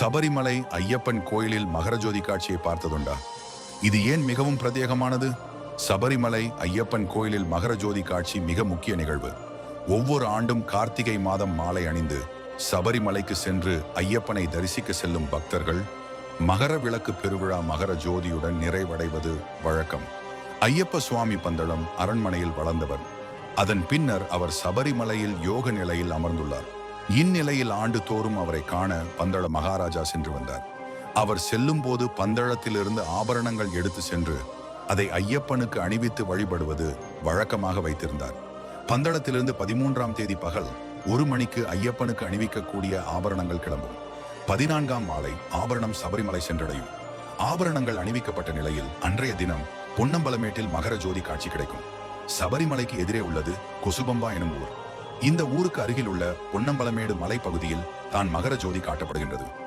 சபரிமலை ஐயப்பன் கோயிலில் மகரஜோதி காட்சியை பார்த்ததுண்டா? இது ஏன் மிகவும் பிரத்யேகமானது? சபரிமலை ஐயப்பன் கோயிலில் மகரஜோதி காட்சி மிக முக்கிய நிகழ்வு. ஒவ்வொரு ஆண்டும் கார்த்திகை மாதம் மாலை அணிந்து சபரிமலைக்கு சென்று ஐயப்பனை தரிசிக்க செல்லும் பக்தர்கள் மகர விளக்கு பெருவிழா மகர ஜோதியுடன் நிறைவடைவது வழக்கம். ஐயப்ப சுவாமி பந்தளம் அரண்மனையில் வளர்ந்தவர். அதன் பின்னர் அவர் சபரிமலையில் யோக நிலையில் அமர்ந்துள்ளார். இந்நிலையில் ஆண்டுதோறும் அவரை காண பந்தள மகாராஜா சென்று வந்தார். அவர் செல்லும் போது பந்தளத்திலிருந்து ஆபரணங்கள் எடுத்து சென்று அதை ஐயப்பனுக்கு அணிவித்து வழிபடுவது வழக்கமாக வைத்திருந்தார். பந்தளத்திலிருந்து பதிமூன்றாம் தேதி பகல் ஒரு மணிக்கு ஐயப்பனுக்கு அணிவிக்கக்கூடிய ஆபரணங்கள் கிளம்பும். பதினான்காம் மாலை ஆபரணம் சபரிமலை சென்றடையும். ஆபரணங்கள் அணிவிக்கப்பட்ட நிலையில் அன்றைய தினம் பொன்னம்பலமேட்டில் மகர ஜோதி காட்சி கிடைக்கும். சபரிமலைக்கு எதிரே உள்ளது கொசுபம்பா எனும் ஊர். இந்த ஊருக்கு அருகில் உள்ள பொன்னம்பலமேடு மலைப்பகுதியில் தான் மகர ஜோதி காட்டப்படுகின்றது.